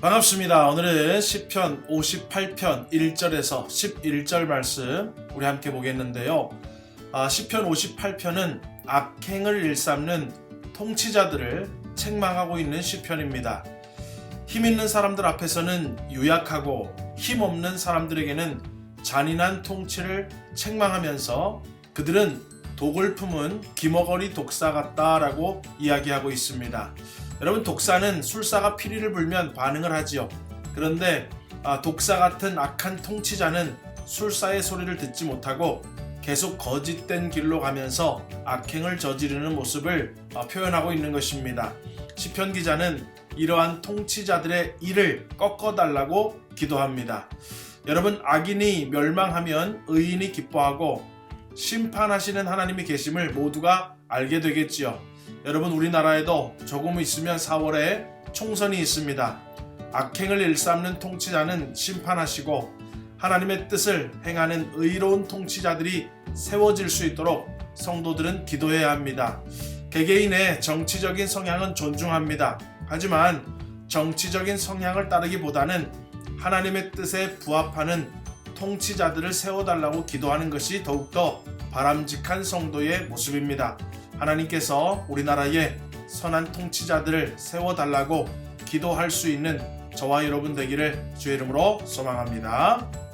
반갑습니다. 오늘은 시편 58편 1절에서 11절 말씀 우리 함께 보겠는데요. 아, 시편 58편은 악행을 일삼는 통치자들을 책망하고 있는 시편입니다. 힘 있는 사람들 앞에서는 유약하고 힘 없는 사람들에게는 잔인한 통치를 책망하면서 그들은 독을 품은 기머거리 독사 같다라고 이야기하고 있습니다. 여러분 독사는 술사가 피리를 불면 반응을 하지요. 그런데 아, 독사 같은 악한 통치자는 술사의 소리를 듣지 못하고 계속 거짓된 길로 가면서 악행을 저지르는 모습을 아, 표현하고 있는 것입니다. 시편 기자는 이러한 통치자들의 일을 꺾어달라고 기도합니다. 여러분 악인이 멸망하면 의인이 기뻐하고 심판하시는 하나님이 계심을 모두가 알게 되겠지요. 여러분 우리나라에도 조금 있으면 4월에 총선이 있습니다. 악행을 일삼는 통치자는 심판하시고 하나님의 뜻을 행하는 의로운 통치자들이 세워질 수 있도록 성도들은 기도해야 합니다. 개개인의 정치적인 성향은 존중합니다. 하지만 정치적인 성향을 따르기보다는 하나님의 뜻에 부합하는 통치자들을 세워달라고 기도하는 것이 더욱더 바람직한 성도의 모습입니다. 하나님께서 우리나라에 선한 통치자들을 세워달라고 기도할 수 있는 저와 여러분 되기를 주의 이름으로 소망합니다.